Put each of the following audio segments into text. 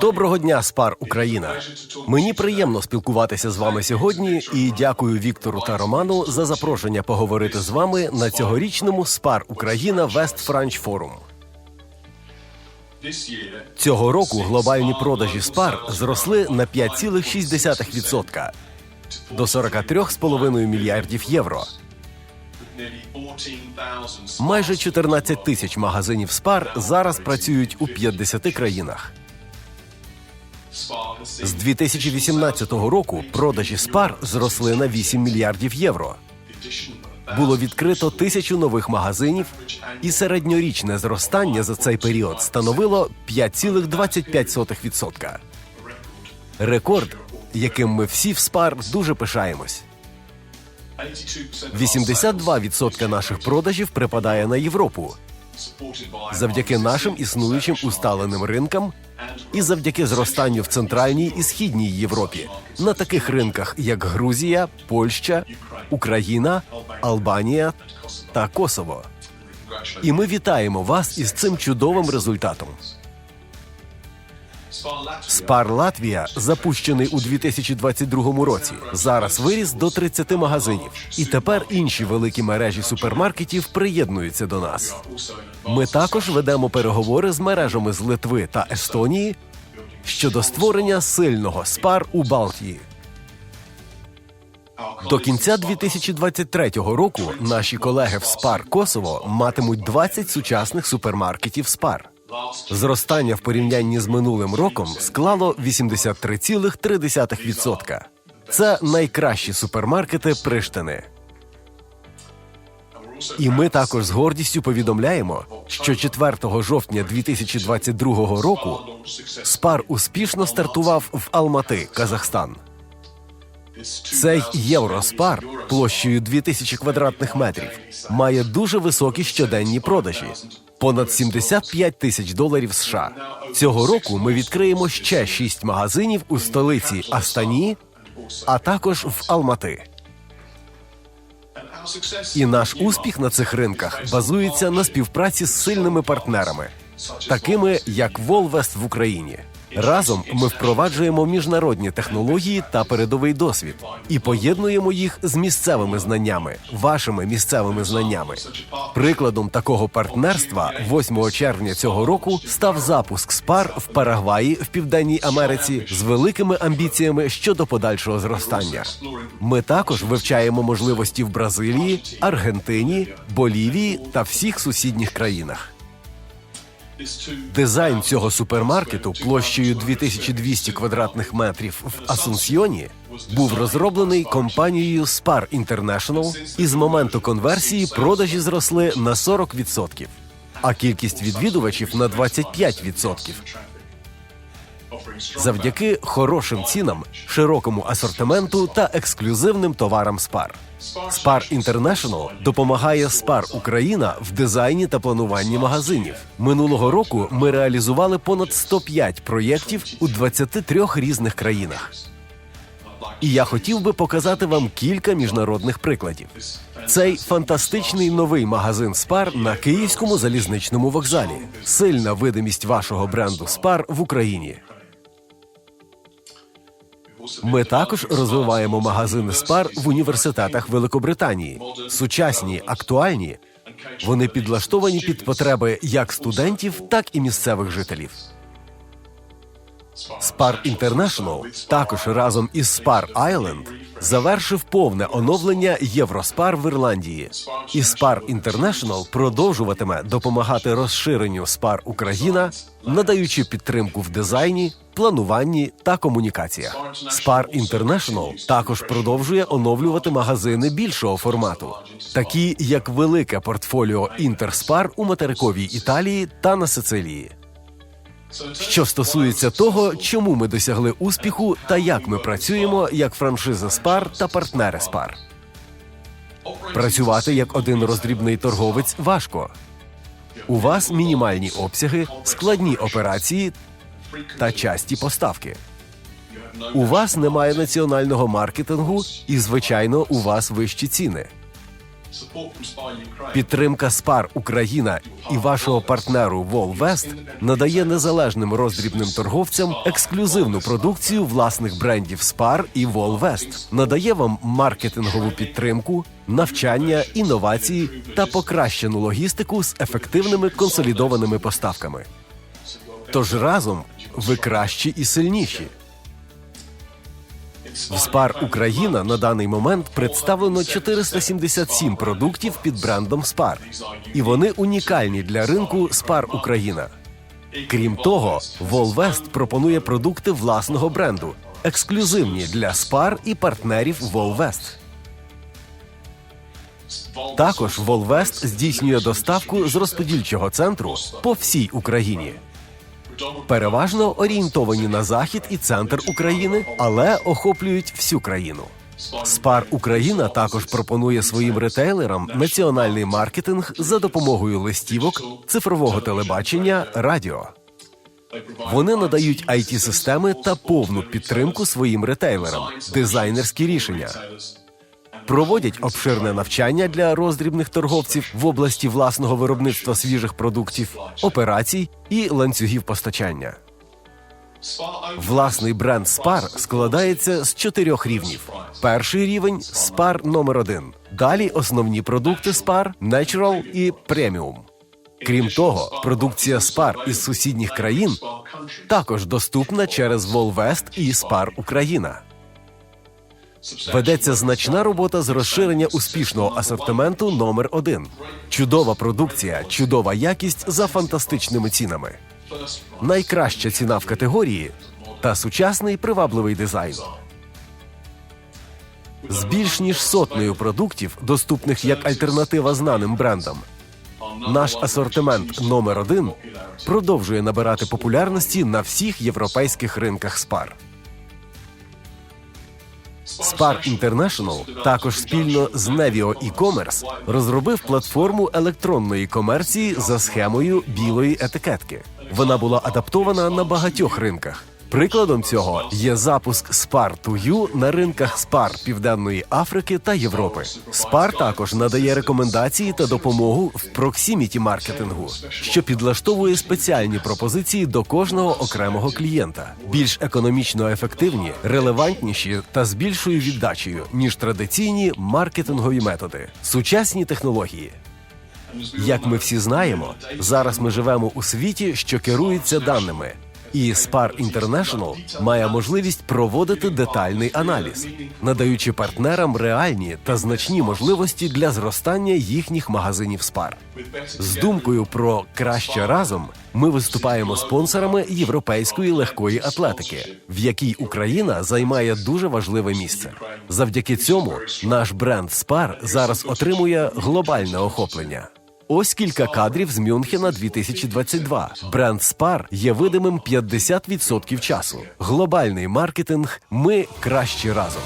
Доброго дня, Спар Україна. Мені приємно спілкуватися з вами сьогодні і дякую Віктору та Роману за запрошення поговорити з вами на цьогорічному Спар Україна Вест Франч Форум. Цього року глобальні продажі спар зросли на 5,6% до 43,5 мільярдів євро. Майже 14 тисяч магазинів спар зараз працюють у 50 країнах. З 2018 року продажі спар зросли на 8 мільярдів євро. Було відкрито тисячу нових магазинів, і середньорічне зростання за цей період становило 5,25%. Рекорд, яким ми всі в спар дуже пишаємось. 82% наших продажів припадає на Європу. завдяки нашим існуючим усталеним ринкам і завдяки зростанню в центральній і східній Європі. На таких ринках, як Грузія, Польща, Україна, Албанія та Косово. І ми вітаємо вас із цим чудовим результатом. Спар Латвія, запущений у 2022 році, зараз виріс до 30 магазинів, і тепер інші великі мережі супермаркетів приєднуються до нас. Ми також ведемо переговори з мережами з Литви та Естонії щодо створення сильного спар у Балтії. До кінця 2023 року наші колеги в Спар Косово матимуть 20 сучасних супермаркетів Спар. Зростання в порівнянні з минулим роком склало 83,3%. Це найкращі супермаркети Приштини. І ми також з гордістю повідомляємо, що 4 жовтня 2022 року Спар успішно стартував в Алмати, Казахстан. Цей Євроспар площею 2000 квадратних метрів має дуже високі щоденні продажі понад 75 тисяч доларів США. Цього року ми відкриємо ще шість магазинів у столиці Астані, а також в Алмати. І наш успіх на цих ринках базується на співпраці з сильними партнерами, такими як Волвест в Україні. Разом ми впроваджуємо міжнародні технології та передовий досвід і поєднуємо їх з місцевими знаннями, вашими місцевими знаннями. Прикладом такого партнерства 8 червня цього року став запуск СПАР в Парагваї в Південній Америці з великими амбіціями щодо подальшого зростання. Ми також вивчаємо можливості в Бразилії, Аргентині, Болівії та всіх сусідніх країнах. Дизайн цього супермаркету площею 2200 квадратних метрів в Асунсьйоні був розроблений компанією Spar International, і з моменту конверсії продажі зросли на 40%, а кількість відвідувачів на 25%. Завдяки хорошим цінам, широкому асортименту та ексклюзивним товарам Spar. Spar International допомагає Spar Україна в дизайні та плануванні магазинів. Минулого року ми реалізували понад 105 проєктів у 23 різних країнах. І я хотів би показати вам кілька міжнародних прикладів. Цей фантастичний новий магазин Спар на київському залізничному вокзалі. Сильна видимість вашого бренду Спар в Україні. Ми також розвиваємо магазини спар в університетах Великобританії. Сучасні, актуальні. Вони підлаштовані під потреби як студентів, так і місцевих жителів. Spar International також разом із Spar Island завершив повне оновлення Євроспар в Ірландії. І Spar International продовжуватиме допомагати розширенню Spar Україна, надаючи підтримку в дизайні, плануванні та комунікаціях. Spar International також продовжує оновлювати магазини більшого формату, такі як велике портфоліо Інтерспар у материковій Італії та на Сицилії. Що стосується того, чому ми досягли успіху та як ми працюємо як франшиза Спар та партнери Спар. Працювати як один роздрібний торговець важко. У вас мінімальні обсяги, складні операції та часті поставки. У вас немає національного маркетингу, і, звичайно, у вас вищі ціни. Підтримка Спар Україна і вашого партнеру Волвест надає незалежним роздрібним торговцям ексклюзивну продукцію власних брендів Спар і Волвест, надає вам маркетингову підтримку, навчання, інновації та покращену логістику з ефективними консолідованими поставками. Тож разом ви кращі і сильніші. В Спар Україна на даний момент представлено 477 продуктів під брендом Спар, і вони унікальні для ринку Спар Україна. Крім того, Волвест пропонує продукти власного бренду, ексклюзивні для Спар і партнерів Волвест. Також Волвест здійснює доставку з розподільчого центру по всій Україні. Переважно орієнтовані на захід і центр України, але охоплюють всю країну. Спар Україна також пропонує своїм ретейлерам національний маркетинг за допомогою листівок, цифрового телебачення, радіо. Вони надають it системи та повну підтримку своїм ретейлерам, дизайнерські рішення. Проводять обширне навчання для роздрібних торговців в області власного виробництва свіжих продуктів, операцій і ланцюгів постачання. Власний бренд Спар складається з чотирьох рівнів. Перший рівень Спар номер один. Далі основні продукти Спар, Natural і Преміум. Крім того, продукція Спар із сусідніх країн також доступна через Волвест і Спар Україна. Ведеться значна робота з розширення успішного асортименту номер один. Чудова продукція, чудова якість за фантастичними цінами. Найкраща ціна в категорії та сучасний привабливий дизайн. З більш ніж сотнею продуктів, доступних як альтернатива знаним брендам. Наш асортимент номер один продовжує набирати популярності на всіх європейських ринках спар. Spar International також спільно з Nevio e-commerce розробив платформу електронної комерції за схемою білої етикетки. Вона була адаптована на багатьох ринках. Прикладом цього є запуск Spar 2U на ринках Spar Південної Африки та Європи. Spar також надає рекомендації та допомогу в проксіміті маркетингу, що підлаштовує спеціальні пропозиції до кожного окремого клієнта, більш економічно ефективні, релевантніші та з більшою віддачею ніж традиційні маркетингові методи, сучасні технології. Як ми всі знаємо, зараз ми живемо у світі, що керується даними. І Spar International має можливість проводити детальний аналіз, надаючи партнерам реальні та значні можливості для зростання їхніх магазинів Spar. З думкою про краще разом ми виступаємо спонсорами європейської легкої атлетики, в якій Україна займає дуже важливе місце. Завдяки цьому наш бренд Spar зараз отримує глобальне охоплення. Ось кілька кадрів з Мюнхена 2022. Бренд Спар є видимим 50% часу. Глобальний маркетинг. Ми кращі разом.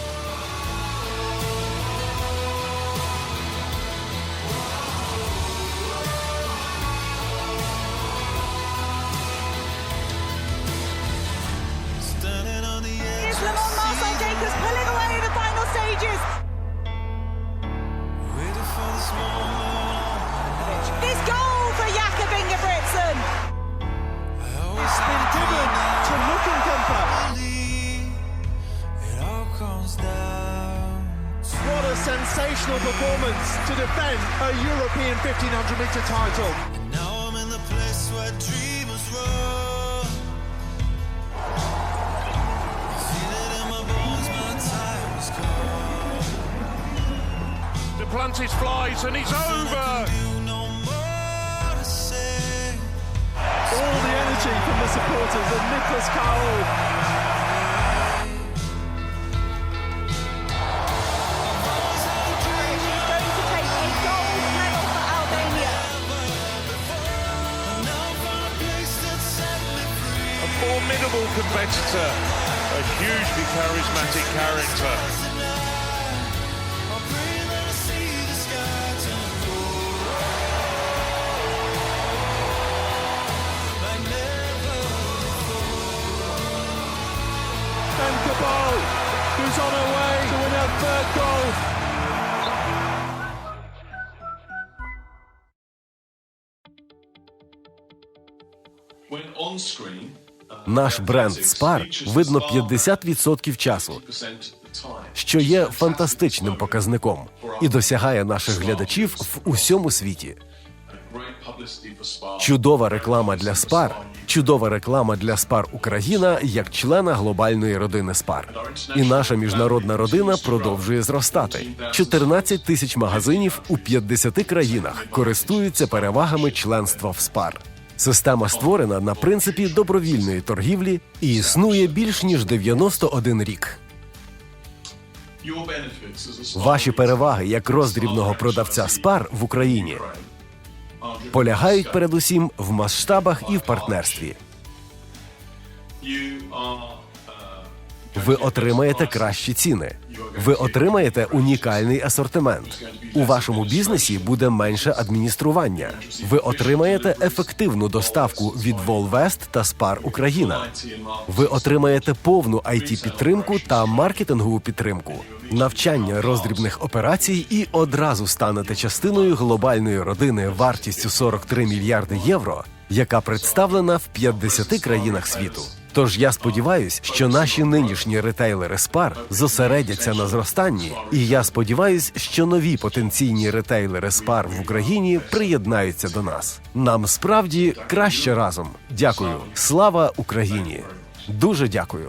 Performance to defend a European 1500 meter title. Now I'm in the place where dreamers. Feel it in my bones, my time is. Duplantis flies and he's over. No more to say. All the energy from the supporters of Nicholas Carroll. formidable competitor, a hugely charismatic character. And Cabal, who's on her way to win her third goal. When on screen, Наш бренд Спар видно 50% часу, що є фантастичним показником і досягає наших глядачів в усьому світі. Чудова реклама для Спар, чудова реклама для Спар Україна як члена глобальної родини Спар. І наша міжнародна родина продовжує зростати. 14 тисяч магазинів у 50 країнах користуються перевагами членства в Спар. Система створена на принципі добровільної торгівлі і існує більш ніж 91 рік. Ваші переваги як роздрібного продавця Спар в Україні полягають передусім в масштабах і в партнерстві. Ви отримаєте кращі ціни. Ви отримаєте унікальний асортимент. У вашому бізнесі буде менше адміністрування. Ви отримаєте ефективну доставку від Волвест та Спар Україна. Ви отримаєте повну it підтримку та маркетингову підтримку, навчання роздрібних операцій і одразу станете частиною глобальної родини вартістю 43 мільярди євро, яка представлена в 50 країнах світу. Тож я сподіваюся, що наші нинішні ретейлери Спар зосередяться на зростанні, і я сподіваюся, що нові потенційні ретейлери Спар в Україні приєднаються до нас. Нам справді краще разом. Дякую. Слава Україні! Дуже дякую.